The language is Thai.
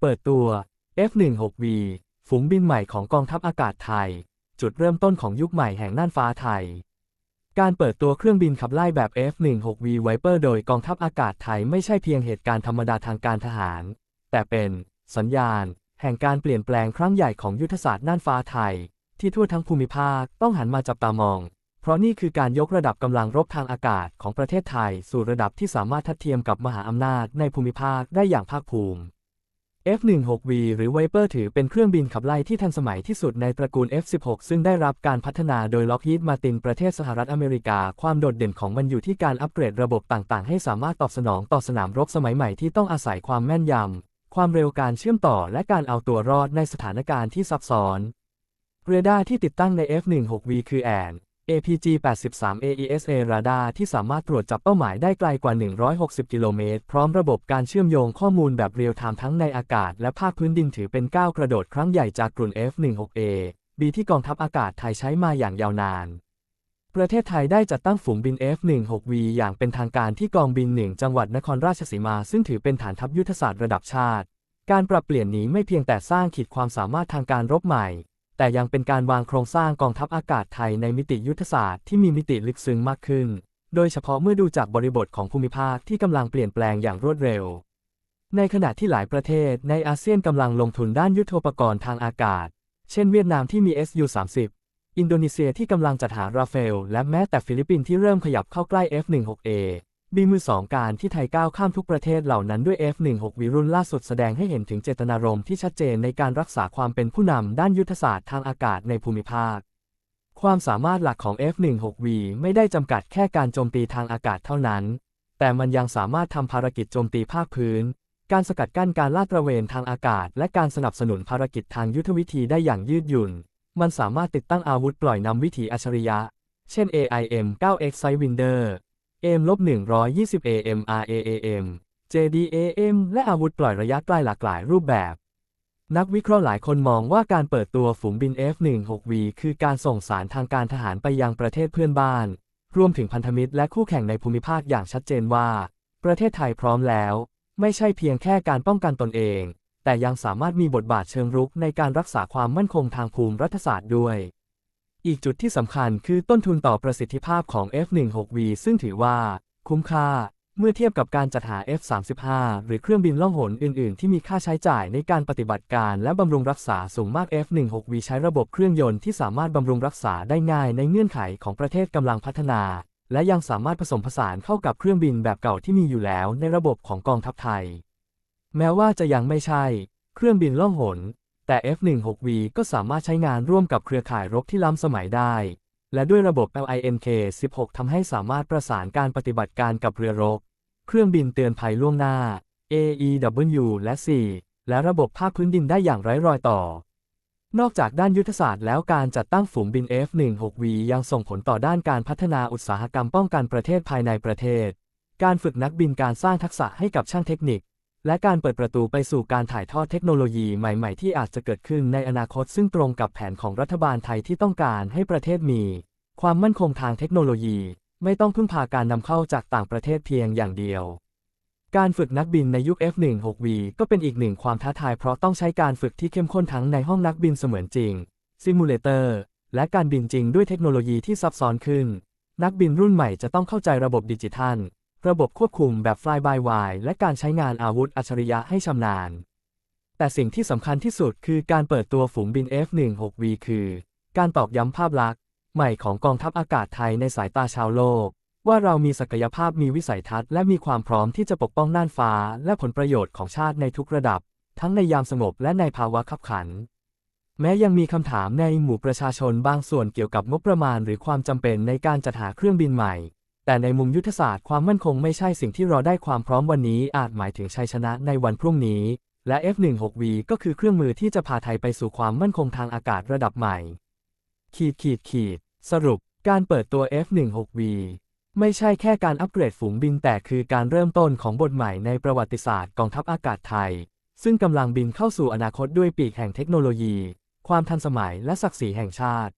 เปิดตัว F-16V ฝูงบินใหม่ของกองทัพอากาศไทย จุดเริ่มต้นของยุคใหม่แห่งน่านฟ้าไทย การเปิดตัวเครื่องบินขับไล่แบบ F-16V Viper โดยกองทัพอากาศไทยไม่ใช่เพียงเหตุการณ์ธรรมดาทางการทหาร แต่เป็นสัญญาณ แห่งการเปลี่ยนแปลงครั้งใหญ่ของยุทธศาสตร์น่านฟ้าไทย ที่ทั่วทั้งภูมิภาคต้องหันมาจับตามอง เพราะนี่คือการยกระดับกำลังรบทางอากาศของประเทศไทย สู่ระดับที่สามารถทัดเทียมกับมหาอำนาจในภูมิภาคได้อย่างภาคภูมิ F-16V หรือ Viper ถือเป็นเครื่องบินขับไล่ที่ทันสมัยที่สุดในตระกูล F-16 ซึ่งได้รับการพัฒนาโดย Lockheed Martin ประเทศสหรัฐอเมริกา ความโดดเด่นของมันอยู่ที่การอัปเกรดระบบต่างๆ ให้สามารถตอบสนองต่อสนามรบสมัยใหม่ที่ต้องอาศัยความแม่นยำ ความเร็วการเชื่อมต่อและการเอาตัวรอดในสถานการณ์ที่ซับซ้อน เรดาร์ที่ติดตั้งใน F-16V คือแอน APG-83 AESA ราดาร์ที่สามารถตรวจจับเป้าหมายได้ไกลกว่า 160 กิโลเมตร พร้อมระบบการเชื่อมโยงข้อมูลแบบเรียลไทม์ทั้งในอากาศและภาคพื้นดินถือเป็นก้าวกระโดดครั้งใหญ่จากกลุ่น F-16A B ที่กองทัพอากาศไทยใช้มาอย่างยาวนาน ประเทศไทยได้จัดตั้งฝูงบิน F-16V อย่างเป็นทางการที่กองบินหนึ่งจังหวัดนครราชสีมา ซึ่งถือเป็นฐานทัพยุทธศาสตร์ระดับชาติ การปรับเปลี่ยนนี้ไม่เพียงแต่สร้างขีดความสามารถทางการรบใหม่ แต่ยังเป็นการวางโครงสร้างกองทัพอากาศไทยในมิติยุทธศาสตร์ที่มีมิติลึกซึ้งมากขึ้น โดยเฉพาะเมื่อดูจากบริบทของภูมิภาคที่กำลังเปลี่ยนแปลงอย่างรวดเร็ว ในขณะที่หลายประเทศในอาเซียนกำลังลงทุนด้านยุทโธปกรณ์ทางอากาศ เช่นเวียดนามที่มี Su-30 อินโดนีเซียที่กำลังจัดหาราเฟล และแม้แต่ฟิลิปปินส์ที่เริ่มขยับเข้าใกล้ F-16A บีมือสองการที่ไทยก้าวข้ามทุกประเทศเหล่านั้นด้วย F16 วิรุ่นล่าสุดแสดงให้เห็นถึงเจตนารมณ์ที่ชัดเจนในการรักษาความเป็นผู้นำด้านยุทธศาสตร์ทางอากาศในภูมิภาค ความสามารถหลักของ F16V ไม่ได้จำกัดแค่การโจมตีทางอากาศเท่านั้น แต่มันยังสามารถทำภารกิจโจมตีภาคพื้น การสกัดกั้นการลาดตระเวนทางอากาศ และการสนับสนุนภารกิจทางยุทธวิธีได้อย่างยืดหยุ่น มันสามารถติดตั้งอาวุธปล่อยนำวิถีอัจฉริยะ เช่น AIM 9X Sidewinder AM-120 AMRAAM JDAM และอาวุธปล่อยระยะใกล้หลากหลายรูปแบบ นักวิเคราะห์หลายคนมองว่าการเปิดตัวฝูงบิน F-16V คือการส่งสารทางการทหารไปยังประเทศเพื่อนบ้าน รวมถึงพันธมิตรและคู่แข่งในภูมิภาคอย่างชัดเจนว่า ประเทศไทยพร้อมแล้ว ไม่ใช่เพียงแค่การป้องกันตนเอง แต่ยังสามารถมีบทบาทเชิงรุกในการรักษาความมั่นคงทางภูมิรัฐศาสตร์ด้วย อีกจุดที่สำคัญคือต้นทุนต่อประสิทธิภาพของ F16V ซึ่งถือว่าคุ้มค่าเมื่อเทียบกับการจัดหา F35 หรือเครื่องบินล่องหนอื่น ๆ ที่มีค่าใช้จ่ายในการปฏิบัติการและบำรุงรักษาสูงมาก F16V ใช้ระบบเครื่องยนต์ที่สามารถบำรุงรักษาได้ง่ายในเงื่อนไขของประเทศกำลังพัฒนา และยังสามารถผสมผสานเข้ากับเครื่องบินแบบเก่าที่มีอยู่แล้วในระบบของกองทัพไทย แม้ว่าจะยังไม่ใช่ เครื่องบินล่องหน แต่ F16V ก็สามารถใช้งานร่วมกับเครือข่ายรบที่ล้ำสมัยได้ และด้วยระบบ LINK-16 ทำให้สามารถประสานการปฏิบัติการกับเรือรบ เครื่องบินเตือนภัยล่วงหน้า AEW และ C และระบบภาคพื้นดินได้อย่างไร้รอยต่อ นอกจากด้านยุทธศาสตร์แล้วการจัดตั้งฝูงบิน F16V ยังส่งผลต่อด้านการพัฒนาอุตสาหกรรมป้องกันประเทศภายในประเทศ การฝึกนักบินการสร้างทักษะให้กับช่างเทคนิค และการเปิดประตูไปสู่การถ่ายทอดเทคโนโลยีใหม่ๆ ที่อาจจะเกิดขึ้นในอนาคตซึ่งตรงกับแผนของรัฐบาลไทยที่ต้องการให้ประเทศมี ความมั่นคงทางเทคโนโลยี ไม่ต้องพึ่งพาการนำเข้าจากต่างประเทศเพียงอย่างเดียว การฝึกนักบินในยุค F16V ก็เป็นอีกหนึ่งความท้าทายเพราะต้องใช้การฝึกที่เข้มข้นทั้งในห้องนักบินเสมือนจริงซิมูเลเตอร์และการบินจริงด้วยเทคโนโลยีที่ซับซ้อนขึ้น นักบินรุ่นใหม่จะต้องเข้าใจระบบดิจิทัล ระบบควบคุมแบบ fly by wire และการใช้งานอาวุธอัจฉริยะให้ชำนาญ แต่สิ่งที่สำคัญที่สุดคือการเปิดตัวฝูงบิน F-16V คือ การตอกย้ำภาพลักษณ์ ใหม่ของกองทัพอากาศไทยในสายตาชาวโลก ว่าเรามีศักยภาพมีวิสัยทัศน์และมีความพร้อมที่จะปกป้องน่านฟ้า และผลประโยชน์ของชาติในทุกระดับ ทั้งในยามสงบและในภาวะขับขันแม้ยังมีคำถามในหมู่ประชาชนบางส่วนเกี่ยวกับงบประมาณหรือความจำเป็นในการจัดหาเครื่องบินใหม่ แต่ในมุมยุทธศาสตร์ความมั่นคงไม่ใช่สิ่งที่รอได้ความพร้อมวันนี้อาจหมายถึงชัยชนะในวันพรุ่งนี้ และ F16V ก็คือเครื่องมือที่จะพาไทยไปสู่ความมั่นคงทางอากาศระดับใหม่ ขีดขีดขีด สรุป การเปิดตัว F16V ไม่ใช่แค่การอัปเกรดฝูงบินแต่คือการเริ่มต้นของบทใหม่ในประวัติศาสตร์กองทัพอากาศไทย ซึ่งกำลังบินเข้าสู่อนาคตด้วยปีกแห่งเทคโนโลยี ความทันสมัยและศักดิ์ศรีแห่งชาติ